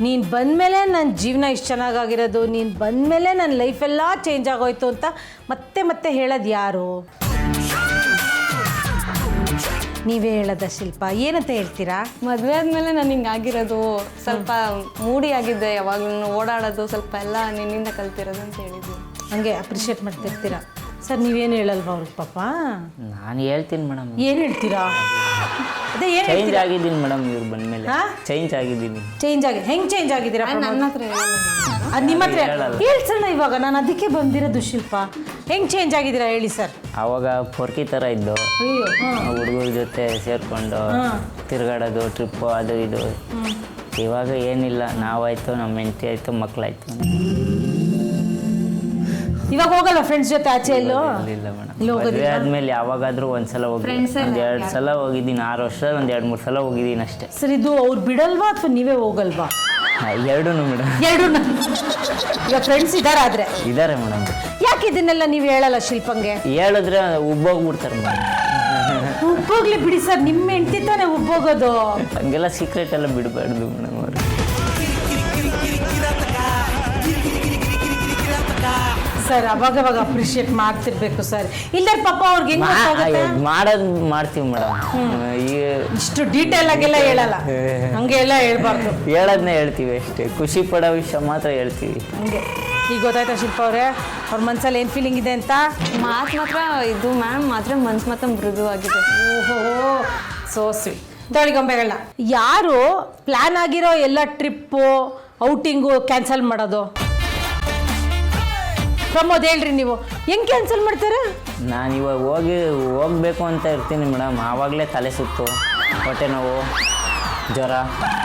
ನೀನು ಬಂದಮೇಲೆ ನನ್ನ ಜೀವನ ಇಷ್ಟು ಚೆನ್ನಾಗಾಗಿರೋದು ನೀನು ಬಂದಮೇಲೆ ನನ್ನ ಲೈಫೆಲ್ಲ ಚೇಂಜ್ ಆಗೋಯ್ತು ಅಂತ ಮತ್ತೆ ಮತ್ತೆ ಹೇಳೋದು ಯಾರು? ನೀವೇ ಹೇಳದ ಶಿಲ್ಪ ಏನಂತ ಹೇಳ್ತೀರಾ? ಮದುವೆ ಆದಮೇಲೆ ನಾನು ಹಿಂಗೆ ಆಗಿರೋದು ಸ್ವಲ್ಪ ಮೂಡಿ ಆಗಿದ್ದೆ ಯಾವಾಗಲೂ ಓಡಾಡೋದು ಸ್ವಲ್ಪ ಎಲ್ಲ ನಿನ್ನಿಂದ ಕಲ್ತಿರೋದು ಅಂತ ಹೇಳಿದ್ವಿ. ಹಂಗೆ ಅಪ್ರಿಷಿಯೇಟ್ ಮಾಡ್ತಿರ್ತೀರಾ? ಸರ್ ನೀವೇನು ಹೇಳಲ್ವಾ ಅವ್ರಿಗೆ ಪಾಪ? ನಾನು ಹೇಳ್ತೀನಿ ಮೇಡಮ್. ಏನು ಹೇಳ್ತೀರಾ? ಅದೇ ಏನು ಚೇಂಜ್ ಆಗಿದ್ದೀನಿ ಮೇಡಮ್ ಇವ್ರು ಬಂದಮೇಲೆ. ಹಾ? ಚೇಂಜ್ ಆಗಿದ್ದೀನಿ. ಚೇಂಜ್ ಆಗಿ ಹೆಂಗೆ ಚೇಂಜ್ ಆಗಿದ್ದೀರಾ ನನ್ನ ಹತ್ರ ಹೇಳಲ್ಲ ಅದು ನಿಮ್ಮ ಹತ್ರ ಹೇಳಲ್ಲ. ಹೇಳ್ಸೋಣ ಇವಾಗ ನಾನು ಅದಕ್ಕೆ ಬಂದಿರೋದು ಶಿಲ್ಪ. ಹೆಂಗೆ ಚೇಂಜ್ ಆಗಿದ್ದೀರಾ ಹೇಳಿ ಸರ್. ಅವಾಗ ಪೊರ್ಕಿ ಥರ ಇದ್ದು ಅಯ್ಯೋ ಹಾಂ. ಹುಡುಗರ ಜೊತೆ ಸೇರಿಕೊಂಡು. ತಿರುಗಾಡೋದು ಟ್ರಿಪ್ಪು ಅದು ಇದು. ಇವಾಗ ಏನಿಲ್ಲ ನಾವಾಯ್ತು ನಮ್ಮ ಹೆಂಡತಿ ಆಯಿತು ಮಕ್ಕಳಾಯ್ತು ಇವಾಗ ಹೋಗಲ್ಲ ಫ್ರೆಂಡ್ಸ್ ಜೊತೆ ಆಚೆ ಎಲ್ಲೋ? ಇಲ್ಲ ಮೇಡಮ್. ಮದುವೆ ಹೋಗೋದಿಲ್ಲ? ಆದಮೇಲೆ ಯಾವಾಗಾದ್ರೂ ಒಂದ್ಸಲ ಹೋಗಿ. Friends ಎಲ್ಲ ಒಂದು ಎರಡು ಸಲ ಹೋಗಿದ್ದೀನಿ ಆರು ವರ್ಷ ಒಂದ್ ಎರಡ್ ಮೂರು ಸಲ ಹೋಗಿದ್ದೀನಿ ಅಷ್ಟೇ. ಸರ್ ಇದು ಅವ್ರು ಬಿಡಲ್ವಾ ಅಥವಾ ನೀವೇ ಹೋಗಲ್ವಾ? ಎರಡೂ ಮೇಡಮ್. ಎರಡು ಇವಾಗ ಫ್ರೆಂಡ್ಸ್ ಇದಾರೆ ಆದ್ರೆ. ಇದಾರೆ ಮೇಡಮ್. ಯಾಕೆ ಇದನ್ನೆಲ್ಲ ನೀವು ಹೇಳಲ್ಲ ಶಿಲ್ಪಂಗೆ? ಹೇಳಿದ್ರೆ ಉಬ್ಬೋಗ್ಬಿಡ್ತಾರೆ ಮೇಡಮ್. ಉಬ್ಬೋಗ್ಲಿ ಬಿಡಿ ಸರ್ ನಿಮ್ಮ ಹೆಂಡತಿ ತಾನೇ ಉಬ್ಬೋಗೋದು. ಹಂಗೆಲ್ಲ ಸೀಕ್ರೆಟ್ ಎಲ್ಲ ಬಿಡಬಾರ್ದು ಮೇಡಮ್ ಅವರು. ಸರ್ ಅವಾಗ ಅವಾಗ ಅಪ್ರಿಷಿಯೇಟ್ ಮಾಡ್ತಿರ್ಬೇಕು ಸರ್. ಇಲ್ದಾರೆ ಪಾಪ ಅವ್ರಿಗೆ ಹೆಂಗ್ ಗೊತ್ತಾಗುತ್ತೆ? ಮಾಡೋದು ಮಾಡ್ತೀವಿ ಮೇಡಮ್. ಈಗ ಇಷ್ಟು ಡೀಟೇಲ್ ಆಗೆಲ್ಲ ಹೇಳಲ್ಲ. ಹಂಗೆ ಎಲ್ಲ ಹೇಳ್ಬಾರ್ದು. ಹೇಳೋದನ್ನೇ ಹೇಳ್ತೀವಿ ಅಷ್ಟೇ. ಖುಷಿ ಪಡೋ ವಿಷಯ ಮಾತ್ರ ಹೇಳ್ತೀವಿ. ಹಂಗೆ. ಈಗ ಗೊತ್ತಾಯ್ತಾ ಶಿಲ್ಪ ಅವರೇ? ಅವ್ರ ಮನ್ಸಲ್ಲಿ ಏನು ಫೀಲಿಂಗ್ ಇದೆ ಅಂತ? ಮಾತು ಮಾತ್ರ ಇದು ಮ್ಯಾಮ್ ಮಾತ್ರ ಮನ್ಸು ಮಾತ್ರ ಮೃದುವಾಗಿದೆ. ಓಹೋ ಸೋ ಸ್ವೀಟ್ ಗೊಂಬೆಗಳನ್ನ ಯಾರು ಪ್ಲಾನ್ ಆಗಿರೋ ಎಲ್ಲ ಟ್ರಿಪ್ಪು ಔಟಿಂಗು ಕ್ಯಾನ್ಸಲ್ ಮಾಡೋದು? ಪ್ರಮೋದ್ ಹೇಳ್ರಿ ನೀವು ಹೆಂಗ್ ಕ್ಯಾನ್ಸಲ್ ಮಾಡ್ತಾರೆ ನಾನು ಇವಾಗ ಹೋಗಿ ಹೋಗ್ಬೇಕು ಅಂತ ಇರ್ತೀನಿ ಮೇಡಮ್ ಆವಾಗಲೇ ತಲೆ ಸುತ್ತು ಹೊಟ್ಟೆ ನೋವು ಜ್ವರ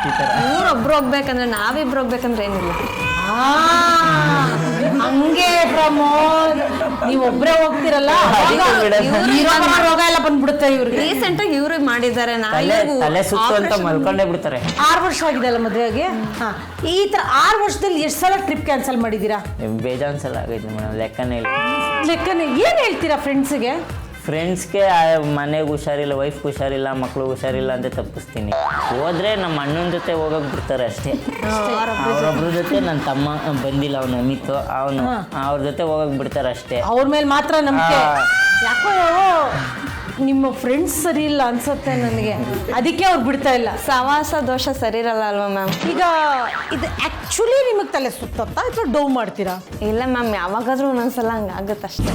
ಈ ಥರ ಇವ್ರೊಬ್ರು ಹೋಗ್ಬೇಕಂದ್ರೆ ನಾವಿಬ್ರು ಹೋಗ್ಬೇಕಂದ್ರೆ ಏನಿಲ್ಲ ಆ, ಹಂಗೆ ಪ್ರಮೋದ್ ನೀವು ಒಬ್ರೇ ಹೋಗ್ತಿರಲ್ಲ ಅದಕ್ಕೆ ಬಿಡಲ್ಲ. ಇರೋ ಬರೋ ರೋಗ ಎಲ್ಲ ಬಂದ್ಬಿಡುತ್ತೆ ಇವ್ರಿಗೆ? ರೀಸೆಂಟಾಗಿ ಇವ್ರು ಮಾಡಿದ್ದಾರೆ ತಲೆ ತಲೆ ಸುತ್ತು ಅಂತ ಮಲ್ಕೊಂಡೇ ಬಿಡ್ತಾರೆ. ಆರು ವರ್ಷ ಆಗಿದೆ ಅಲ್ಲ ಮದುವೆಗೆ? ಹಾ. ಈ ತರ ಆರು ವರ್ಷದಲ್ಲಿ ಎಷ್ಟು ಸಲ ಟ್ರಿಪ್ ಕ್ಯಾನ್ಸಲ್ ಮಾಡಿದ್ದೀರಾ? ಬೇಜಾನ್ ಸಲ ಆಗೈತೆ ಮೇಡಮ್ ಲೆಕ್ಕನೇ ಇಲ್ಲ. ಲೆಕ್ಕನೇ ಏನ್ ಹೇಳ್ತೀರಾ ಫ್ರೆಂಡ್ಸ್ಗೆ ಫ್ರೆಂಡ್ಸ್ಗೆ ಮನೆಗೆ ಹುಷಾರಿಲ್ಲ ವೈಫ್ಗೆ ಹುಷಾರಿಲ್ಲ ಮಕ್ಳು ಹುಷಾರಿಲ್ಲ ಅಂತ ತಪ್ಪಿಸ್ತೀನಿ. ಹೋದ್ರೆ ನಮ್ಮ ಅಣ್ಣನ ಜೊತೆ ಹೋಗಕ್ ಬಿಡ್ತಾರೆ ಅಷ್ಟೇ. ಅವ್ರೊಬ್ರ ಜೊತೆ ನನ್ನ ತಮ್ಮ ಬಂದಿಲ್ಲ ಅವನು ಅಮಿತ್ ಅವನು ಅವ್ರ ಜೊತೆ ಹೋಗಕ್ ಬಿಡ್ತಾರೆ ಅಷ್ಟೇ. ಅವ್ರ ಮೇಲೆ ಮಾತ್ರ ನಂಬಿಕೆ. ಯಾಕೋ. ನಿಮ್ಮ ಫ್ರೆಂಡ್ಸ್ ಸರಿ ಇಲ್ಲ ಅನ್ಸುತ್ತೆ ನನಗೆ. ಅದಕ್ಕೆ ಅವ್ರು ಬಿಡ್ತಾ ಇಲ್ಲ. ಸವಾಸ ದೋಷ ಸರಿ ಇರಲ್ಲ ಅಲ್ವಾ ಮ್ಯಾಮ್ ಈಗ ಇದು ಆ್ಯಕ್ಚುಲಿ ನಿಮಗೆ ತಲೆ ಸುತ್ತತ್ತಾ ಅಥವಾ ಡೌ ಮಾಡ್ತೀರಾ? ಇಲ್ಲ ಮ್ಯಾಮ್ ಯಾವಾಗಾದ್ರೂ ಒಂದೊಂದ್ಸಲ ಹಂಗೆ ಆಗುತ್ತೆ ಅಷ್ಟೇ.